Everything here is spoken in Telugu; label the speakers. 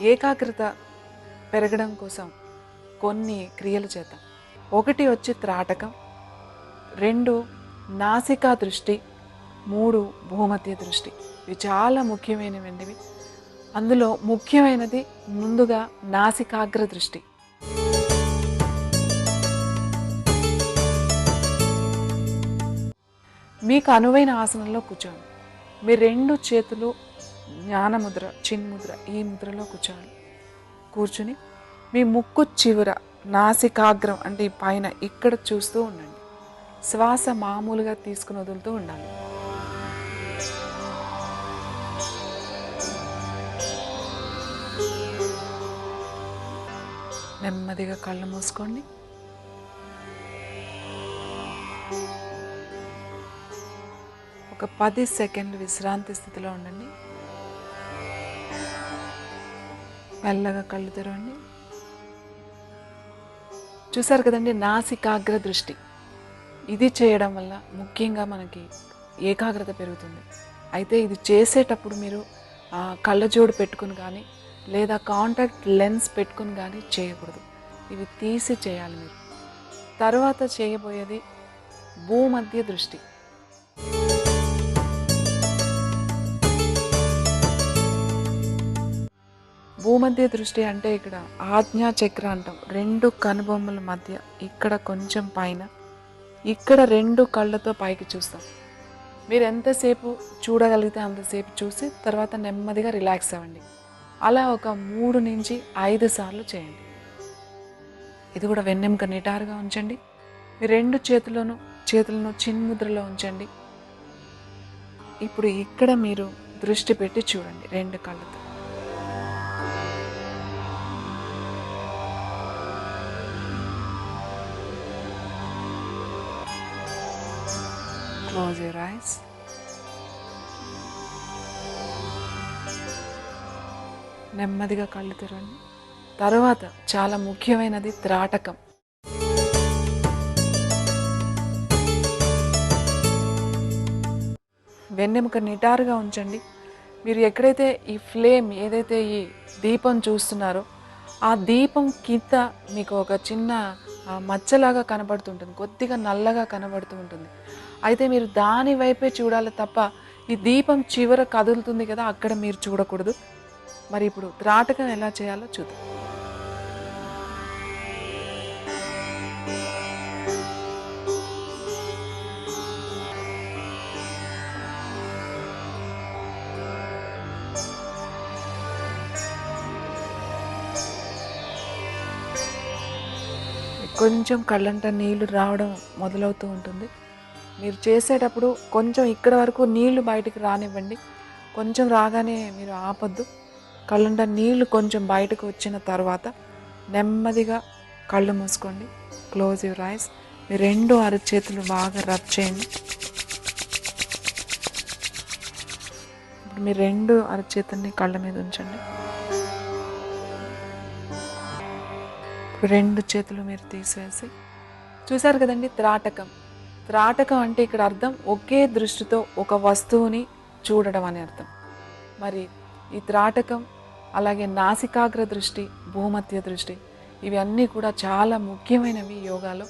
Speaker 1: ఏకాగ్రత పెరగడం కోసం కొన్ని క్రియలు చేద్దాం. ఒకటి వచ్చి త్రాటకం రెండు నాసికా దృష్టి మూడు భూమధ్య దృష్టి. ఇవి చాలా ముఖ్యమైనవండివి అందులో ముఖ్యమైనది ముందుగా నాసికాగ్ర దృష్టి. మీకు అనువైన ఆసనంలో కూర్చోండి. మీ రెండు చేతులు జ్ఞానముద్ర చిన్ముద్ర ఈ ముద్రలో కూర్చోండి కూర్చుని మీ ముక్కు చివర నాసికాగ్రం అంటే పైన ఇక్కడ చూస్తూ ఉండండి. శ్వాస మామూలుగా తీసుకుని వదులుతూ ఉండాలి. నెమ్మదిగా కళ్ళు మూసుకోండి. ఒక పది సెకండ్లు విశ్రాంతి స్థితిలో ఉండండి. మెల్లగా కళ్ళు తెరవండి. చూసారు కదండి నాసికాగ్ర దృష్టి. ఇది చేయడం వల్ల ముఖ్యంగా మనకి ఏకాగ్రత పెరుగుతుంది. అయితే ఇది చేసేటప్పుడు మీరు కళ్ళజోడు పెట్టుకుని కానీ లేదా కాంటాక్ట్ లెన్స్ పెట్టుకుని కానీ చేయకూడదు. ఇవి తీసి చేయాలి మీరు. తర్వాత చేయబోయేది భూమధ్య దృష్టి. భూమధ్య దృష్టి అంటే ఇక్కడ ఆజ్ఞా చక్ర అంటాం. రెండు కనుబొమ్మల మధ్య ఇక్కడ కొంచెం పైన ఇక్కడ రెండు కళ్ళతో పైకి చూస్తాం. మీరు ఎంతసేపు చూడగలిగితే అంతసేపు చూసి తర్వాత నెమ్మదిగా రిలాక్స్ అవ్వండి. అలా ఒక మూడు నుంచి ఐదు సార్లు చేయండి. ఇది కూడా వెన్నెముక నిటారుగా ఉంచండి. మీ రెండు చేతులను చేతులను చిన్ముద్రలో ఉంచండి. ఇప్పుడు ఇక్కడ మీరు దృష్టి పెట్టి చూడండి రెండు కళ్ళతో. Close your eyes. నెమ్మదిగా కళ్ళు తెరవండి. తర్వాత చాలా ముఖ్యమైనది త్రాటకం. వెన్నెముక నిటారుగా ఉంచండి. మీరు ఎక్కడైతే ఈ ఫ్లేమ్ ఏదైతే ఈ దీపం చూస్తున్నారో ఆ దీపం కింద మీకు ఒక చిన్న మచ్చలాగా కనబడుతుంటుంది. కొద్దిగా నల్లగా కనబడుతూ ఉంటుంది. అయితే మీరు దాని వైపే చూడాలి తప్ప ఈ దీపం చివర కదులుతుంది కదా అక్కడ మీరు చూడకూడదు. మరి ఇప్పుడు త్రాటకం ఎలా చేయాలో చూద్దాం. కొంచెం కళ్ళంట నీళ్ళు రావడం మొదలవుతూ ఉంటుంది. మీరు చేసేటప్పుడు కొంచెం ఇక్కడ వరకు నీళ్ళు బయటికి రానివ్వండి. కొంచెం రాగానే మీరు ఆపొద్దు. కళ్ళంట నీళ్ళు కొంచెం బయటకు వచ్చిన తర్వాత నెమ్మదిగా కళ్ళు మూసుకోండి. క్లోజ్ యువర్ ఐస్ మీ రెండు అరచేతులు బాగా రబ్ చేయండి. ఇప్పుడు మీ రెండు అరచేతుల్ని కళ్ళ మీద ఉంచండి. ఇప్పుడు రెండు చేతులు మీరు తీసివేసి చూసారు కదండి త్రాటకం. త్రాటకం అంటే ఇక్కడ అర్థం ఒకే దృష్టితో ఒక వస్తువుని చూడడం అని అర్థం. మరి ఈ త్రాటకం అలాగే నాసికాగ్ర దృష్టి భూమధ్య దృష్టి ఇవి అన్నీ కూడా చాలా ముఖ్యమైనవి యోగాలో.